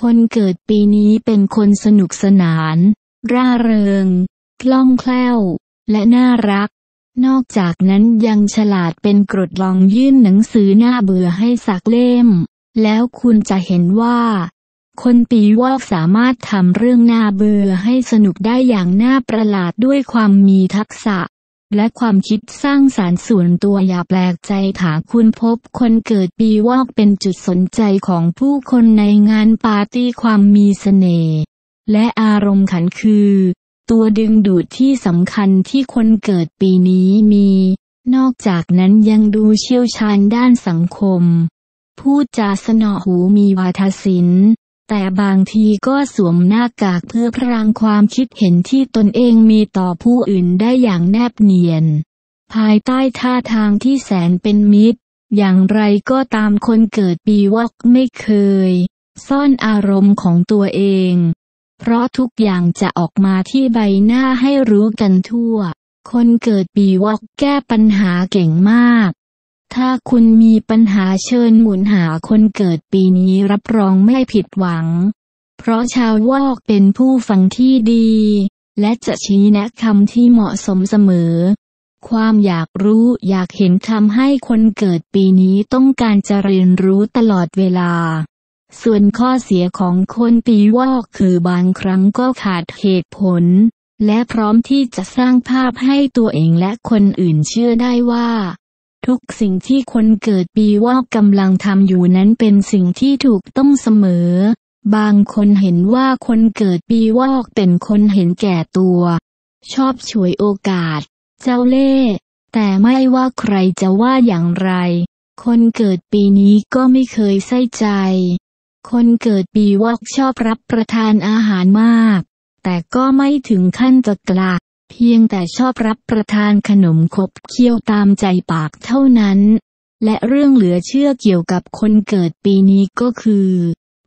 คนเกิดปีนี้เป็นคนสนุกสนาน ร่าเริง คล่องแคล่ว และน่ารัก นอกจากนั้นยังฉลาดเป็นกรดลองยื่นหนังสือหน้าเบื่อให้สักเล่ม แล้วคุณจะเห็นว่า คนปีวอกสามารถทำเรื่องหน่าเบื่อให้สนุกได้อย่างน่าประหลาดด้วยความมีทักษะ และความคิดสร้างสารรค์ส่วนตัวอย่าแปลกใจถ้าคุณพบคนเกิดปีวอกเป็นจุดสนใจของผู้คนในงานปาร์ตี้ความมีเสน่ห์และอารมณ์ขันคือ ตัวดึงดูดที่สำคัญที่คนเกิดปีนี้มี นอกจากนั้นยังดูเชี่ยวชาญด้านสังคม พูดจาสนอหูมีวาทศิลป์ แต่บางทีก็สวมหน้ากากเพื่อพรางความคิดเห็นที่ตนเองมีต่อผู้อื่นได้อย่างแนบเนียน ภายใต้ท่าทางที่แสนเป็นมิตร อย่างไรก็ตามคนเกิดปีวอกไม่เคย ซ่อนอารมณ์ของตัวเอง เพราะทุกอย่างจะออกมาที่ใบหน้าให้รู้กันทั่ว คนเกิดปีวอกแก้ปัญหาเก่งมาก ถ้าคุณมีปัญหาเชิญหมุนหาคนเกิดปีนี้รับรองไม่ผิดหวัง เพราะชาววอกเป็นผู้ฟังที่ดี และจะชี้แนะคำที่เหมาะสมเสมอ ความอยากรู้อยากเห็นทำให้คนเกิดปีนี้ต้องการจะเรียนรู้ตลอดเวลา ส่วนข้อเสียของคนปีวอกคือบางครั้งก็ขาดเหตุผล และพร้อมที่จะสร้างภาพให้ตัวเองและคนอื่นเชื่อได้ว่า ทุกสิ่งที่คนเกิดปีวอกกำลังทำอยู่นั้นเป็นสิ่งที่ถูกต้องเสมอ บางคนเห็นว่าคนเกิดปีวอกเป็นคนเห็นแก่ตัว ชอบฉวยโอกาส เจ้าเล่ห์แต่ไม่ว่าใครจะว่าอย่างไร คนเกิดปีนี้ก็ไม่เคยใส่ใจ คนเกิดปีวอกชอบรับประทานอาหารมาก แต่ก็ไม่ถึงขั้นจะกลาก เพียงแต่ชอบรับประทานขนมขบเคี้ยวตามใจปากเท่านั้น และเรื่องเหลือเชื่อเกี่ยวกับคนเกิดปีนี้ก็คือ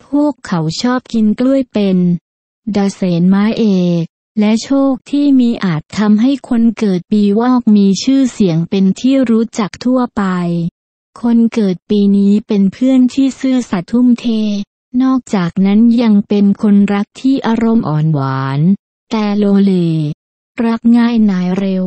พวกเขาชอบกินกล้วยเป็นดาเสนไม้เอก และโชคที่มีอาจทำให้คนเกิดปีวอกมีชื่อเสียงเป็นที่รู้จักทั่วไป คนเกิดปีนี้เป็นเพื่อนที่ซื่อสัตย์ทุ่มเท นอกจากนั้นยังเป็นคนรักที่อารมณ์อ่อนหวาน แต่โลเล รักง่ายนายเร็ว